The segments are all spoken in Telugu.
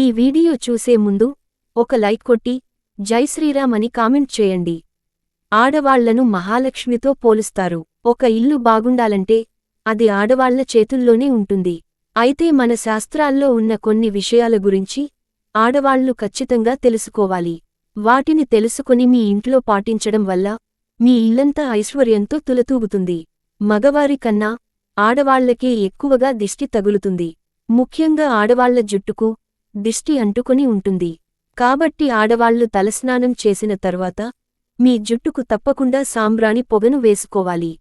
ఈ వీడియో చూసే ముందు ఒక లైక్ కొట్టి జై శ్రీరామ్ అని కామెంట్ చేయండి. ఆడవాళ్ళను మహాలక్ష్మితో పోలుస్తారు. ఒక ఇల్లు బాగుండాలంటే అది ఆడవాళ్ళ చేతుల్లోనే ఉంటుంది. అయితే మన శాస్త్రాల్లో ఉన్న కొన్ని విషయాల గురించి ఆడవాళ్ళు ఖచ్చితంగా తెలుసుకోవాలి. వాటిని తెలుసుకుని మీ ఇంట్లో పాటించడం వల్ల మీ ఇల్లంతా ఐశ్వర్యంతో తులతూగుతుంది. మగవారి కన్నా ఆడవాళ్ళకే ఎక్కువగా దిష్టి తగులుతుంది. ముఖ్యంగా ఆడవాళ్ళ జుట్టుకు దిష్టి అంటుకొని ఉంటుంది. కాబట్టి ఆడవాళ్ళు తలస్నానం చేసిన తర్వాత మీ జుట్టుకు తప్పకుండా సాంబ్రాణి పొగను వేసుకోవాలి.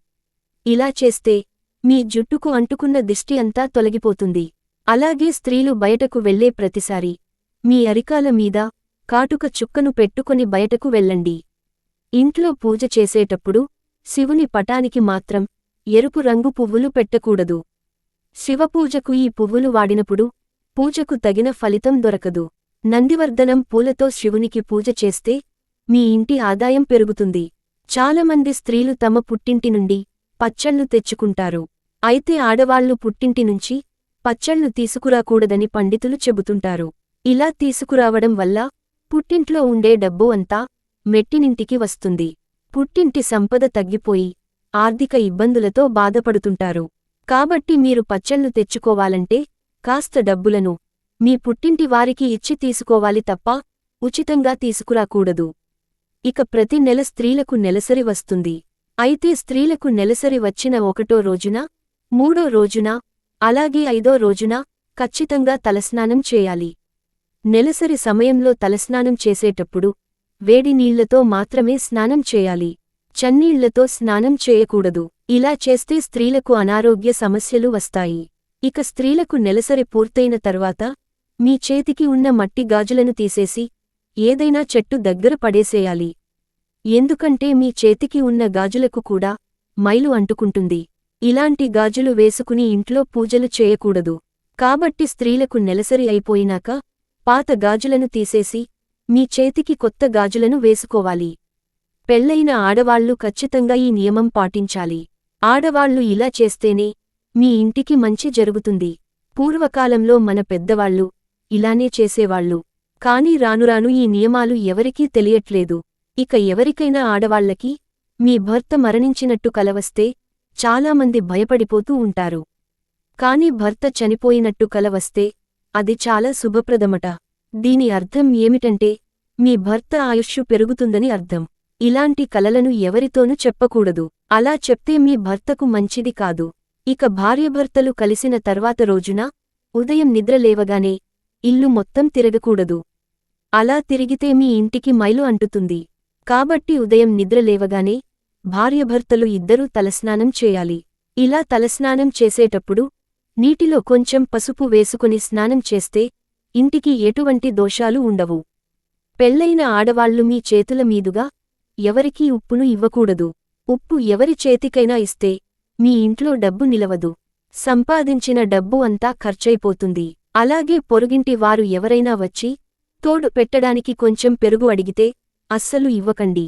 ఇలా చేస్తే మీ జుట్టుకు అంటుకున్న దిష్టి అంతా తొలగిపోతుంది. అలాగే స్త్రీలు బయటకు వెళ్ళే ప్రతిసారి మీ అరికాల మీద కాటుక చుక్కను పెట్టుకొని బయటకు వెళ్ళండి. ఇంట్లో పూజ చేసేటప్పుడు శివుని పటానికి మాత్రం ఎరుపు రంగు పువ్వులు పెట్టకూడదు. శివపూజకు ఈ పువ్వులు వాడినప్పుడు పూజకు తగిన ఫలితం దొరకదు. నందివర్ధనం పూలతో శివునికి పూజ చేస్తే మీ ఇంటి ఆదాయం పెరుగుతుంది. చాలామంది స్త్రీలు తమ పుట్టింటి నుండి పచ్చళ్ళు తెచ్చుకుంటారు. అయితే ఆడవాళ్ళు పుట్టింటి నుంచి పచ్చళ్ళు తీసుకురాకూడదని పండితులు చెబుతుంటారు. ఇలా తీసుకురావడం వల్ల పుట్టింట్లో ఉండే డబ్బు అంతా మెట్టినింటికి వస్తుంది. పుట్టింటి సంపద తగ్గిపోయి ఆర్థిక ఇబ్బందులతో బాధపడుతుంటారు. కాబట్టి మీరు పచ్చళ్ళు తెచ్చుకోవాలంటే కాస్త డబ్బులను మీ పుట్టింటి వారికి ఇచ్చి తీసుకోవాలి తప్ప ఉచితంగా తీసుకురాకూడదు. ఇక ప్రతి నెల స్త్రీలకు నెలసరి వస్తుంది. అయితే స్త్రీలకు నెలసరి వచ్చిన ఒకటో రోజున మూడో రోజున అలాగే ఐదో రోజున ఖచ్చితంగా తలస్నానం చేయాలి. నెలసరి సమయంలో తలస్నానం చేసేటప్పుడు వేడి నీళ్ళతో మాత్రమే స్నానం చేయాలి. చన్నీళ్ళతో స్నానం చేయకూడదు. ఇలా చేస్తే స్త్రీలకు అనారోగ్య సమస్యలు వస్తాయి. ఇక స్త్రీలకు నెలసరి పూర్తయిన తర్వాత మీ చేతికి ఉన్న మట్టి గాజులను తీసేసి ఏదైనా చెట్టు దగ్గర పడేసేయాలి. ఎందుకంటే మీ చేతికి ఉన్న గాజులకు కూడా మైలు అంటుకుంటుంది. ఇలాంటి గాజులు వేసుకుని ఇంట్లో పూజలు చేయకూడదు. కాబట్టి స్త్రీలకు నెలసరి అయిపోయినాక పాత గాజులను తీసేసి మీ చేతికి కొత్త గాజులను వేసుకోవాలి. పెళ్ళైన ఆడవాళ్ళు ఖచ్చితంగా ఈ నియమం పాటించాలి. ఆడవాళ్ళు ఇలా చేస్తేనే మీ ఇంటికి మంచి జరుగుతుంది. పూర్వకాలంలో మన పెద్దవాళ్ళు ఇలానే చేసేవాళ్ళు కాని రానురాను ఈ నియమాలు ఎవరికీ తెలియట్లేదు. ఇక ఎవరికైనా ఆడవాళ్ళకి మీ భర్త మరణించినట్టు కలవస్తే చాలామంది భయపడిపోతూ ఉంటారు. కాని భర్త చనిపోయినట్టు కలవస్తే అది చాలా శుభప్రదమట. దీని అర్థం ఏమిటంటే మీ భర్త ఆయుష్షు పెరుగుతుందని అర్థం. ఇలాంటి కలలను ఎవరితోనూ చెప్పకూడదు. అలా చెప్తే మీ భర్తకు మంచిది కాదు. ఇక భార్యభర్తలు కలిసిన తర్వాత రోజున ఉదయం నిద్రలేవగానే ఇల్లు మొత్తం తిరగకూడదు. అలా తిరిగితే మీ ఇంటికి మైలు అంటుతుంది. కాబట్టి ఉదయం నిద్రలేవగానే భార్యభర్తలు ఇద్దరూ తలస్నానం చేయాలి. ఇలా తలస్నానం చేసేటప్పుడు నీటిలో కొంచెం పసుపు వేసుకుని స్నానం చేస్తే ఇంటికి ఎటువంటి దోషాలు ఉండవు. పెళ్ళైన ఆడవాళ్ళు మీ చేతుల మీదుగా ఎవరికీ ఉప్పును ఇవ్వకూడదు. ఉప్పు ఎవరి చేతికైనా ఇస్తే మీ ఇంట్లో డబ్బు నిలవదు. సంపాదించిన డబ్బు అంతా ఖర్చయిపోతుంది అలాగే పొరుగింటి వారు ఎవరైనా వచ్చి తోడు పెట్టడానికి కొంచెం పెరుగు అడిగితే అస్సలు ఇవ్వకండి.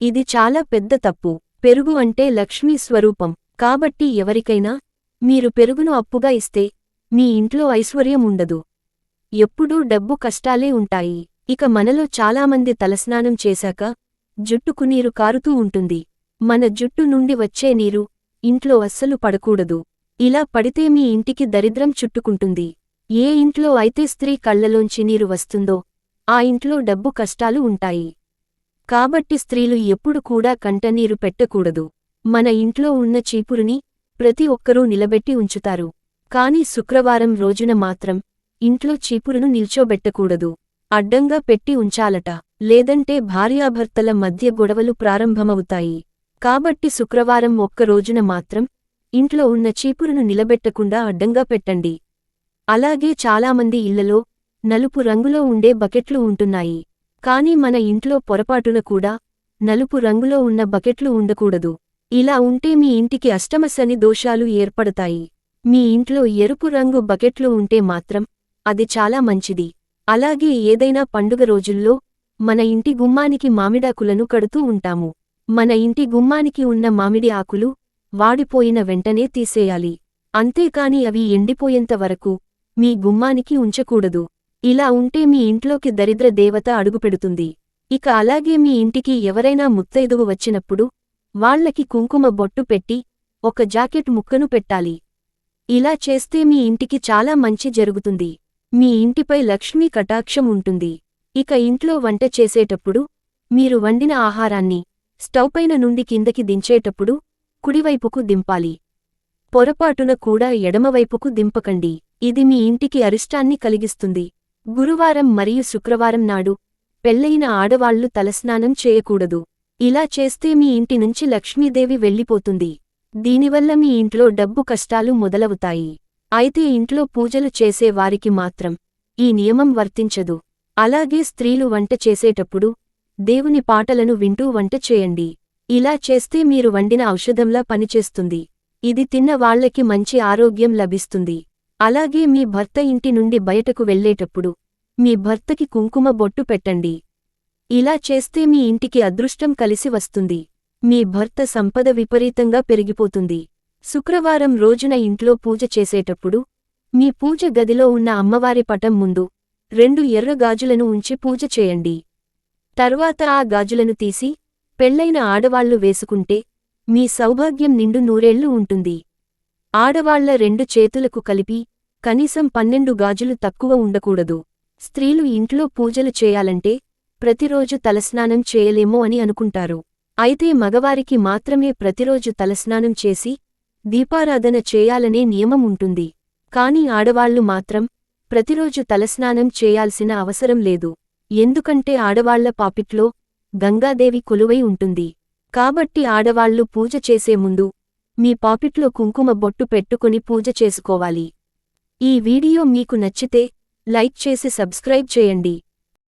ఇది చాలా పెద్ద తప్పు. పెరుగు అంటే లక్ష్మీ స్వరూపం. కాబట్టి ఎవరికైనా మీరు పెరుగును అప్పుగా ఇస్తే మీ ఇంట్లో ఐశ్వర్యం ఉండదు. ఎప్పుడూ డబ్బు కష్టాలే ఉంటాయి. ఇక మనలో చాలామంది తలస్నానం చేశాక జుట్టుకు నీరు కారుతూ ఉంటుంది. మన జుట్టు నుండి వచ్చే నీరు ఇంట్లో అస్సలు పడకూడదు. ఇలా పడితే మీ ఇంటికి దరిద్రం చుట్టుకుంటుంది. ఏ ఇంట్లో అయితే స్త్రీ కళ్ళలోంచి నీరు వస్తుందో ఆ ఇంట్లో డబ్బు కష్టాలు ఉంటాయి. కాబట్టి స్త్రీలు ఎప్పుడు కూడా కంటనీరు పెట్టకూడదు. మన ఇంట్లో ఉన్న చీపురుని ప్రతి ఒక్కరూ నిలబెట్టి ఉంచుతారు. కాని శుక్రవారం రోజున మాత్రం ఇంట్లో చీపురును నిల్చోబెట్టకూడదు. అడ్డంగా పెట్టి ఉంచాలట. లేదంటే భార్యాభర్తల మధ్య గొడవలు ప్రారంభమవుతాయి. కాబట్టి శుక్రవారం ఒక్కరోజున మాత్రం ఇంట్లో ఉన్న చీపురును నిలబెట్టకుండా అడ్డంగా పెట్టండి. అలాగే చాలామంది ఇళ్ళలో నలుపు రంగులో ఉండే బకెట్లు ఉంటున్నాయి. కాని మన ఇంట్లో పొరపాటున కూడా నలుపు రంగులో ఉన్న బకెట్లు ఉండకూడదు. ఇలా ఉంటే మీ ఇంటికి అష్టమశని దోషాలు ఏర్పడతాయి. మీ ఇంట్లో ఎరుపు రంగు బకెట్లు ఉంటే మాత్రం అది చాలా మంచిది. అలాగే ఏదైనా పండుగ రోజుల్లో మన ఇంటి గుమ్మానికి మామిడాకులను కడుతూ ఉంటాము. మన ఇంటి గుమ్మానికి ఉన్న మామిడి ఆకులు వాడిపోయిన వెంటనే తీసేయాలి. అంతేకాని అవి ఎండిపోయేంత వరకు మీ గుమ్మానికి ఉంచకూడదు. ఇలా ఉంటే మీ ఇంట్లోకి దరిద్ర దేవత అడుగుపెడుతుంది. ఇక అలాగే మీ ఇంటికి ఎవరైనా ముత్తైదువు వచ్చినప్పుడు వాళ్ళకి కుంకుమ బొట్టు పెట్టి ఒక జాకెట్ ముక్కను పెట్టాలి. ఇలా చేస్తే మీ ఇంటికి చాలా మంచి జరుగుతుంది. మీ ఇంటిపై లక్ష్మీ కటాక్షం ఉంటుంది. ఇక ఇంట్లో వంట చేసేటప్పుడు మీరు వండిన ఆహారాన్ని స్టవ్పైన నుండి కిందకి దించేటప్పుడు కుడివైపుకు దింపాలి. పొరపాటున కూడా ఎడమవైపుకు దింపకండి. ఇది మీ ఇంటికి అరిష్టాన్ని కలిగిస్తుంది. గురువారం మరియు శుక్రవారం నాడు పెళ్ళైన ఆడవాళ్ళు తలస్నానం చేయకూడదు. ఇలా చేస్తే మీ ఇంటి నుంచి లక్ష్మీదేవి వెళ్ళిపోతుంది. దీనివల్ల మీ ఇంట్లో డబ్బు కష్టాలు మొదలవుతాయి. అయితే ఇంట్లో పూజలు చేసే వారికి మాత్రం ఈ నియమం వర్తించదు. అలాగే స్త్రీలు వంట చేసేటప్పుడు దేవుని పాటలను వింటూ వంట చేయండి. ఇలా చేస్తే మీరు వండిన ఔషధంలా పనిచేస్తుంది. ఇది తిన్న వాళ్ళకి మంచి ఆరోగ్యం లభిస్తుంది. అలాగే మీ భర్త ఇంటి నుండి బయటకు వెళ్ళేటప్పుడు మీ భర్తకి కుంకుమ బొట్టు పెట్టండి. ఇలా చేస్తే మీ ఇంటికి అదృష్టం కలిసి వస్తుంది. మీ భర్త సంపద విపరీతంగా పెరిగిపోతుంది. శుక్రవారం రోజున ఇంట్లో పూజ చేసేటప్పుడు మీ పూజ గదిలో ఉన్న అమ్మవారి పటం ముందు రెండు ఎర్ర గాజులను ఉంచి పూజ చేయండి. తర్వాత ఆ గాజులను తీసి పెళ్ళైన ఆడవాళ్ళు వేసుకుంటే మీ సౌభాగ్యం నిండు నూరేళ్ళు ఉంటుంది. ఆడవాళ్ళ రెండు చేతులకు కలిపి కనీసం పన్నెండు గాజులు తక్కువ ఉండకూడదు. స్త్రీలు ఇంట్లో పూజలు చేయాలంటే ప్రతిరోజు తలస్నానం చేయలేమో అని అనుకుంటారు. అయితే మగవారికి మాత్రమే ప్రతిరోజు తలస్నానం చేసి దీపారాధన చేయాలనే నియమం ఉంటుంది. కాని ఆడవాళ్ళు మాత్రం ప్రతిరోజు తలస్నానం చేయాల్సిన అవసరం లేదు. ఎందుకంటే ఆడవాళ్ళ పాపిట్లో గంగాదేవి కొలువై ఉంటుంది. కాబట్టి ఆడవాళ్ళు పూజ చేసే ముందు మీ పాపిట్లో కుంకుమ బొట్టు పెట్టుకుని పూజ చేసుకోవాలి. ఈ వీడియో మీకు నచ్చితే లైక్ చేసి సబ్స్క్రైబ్ చేయండి.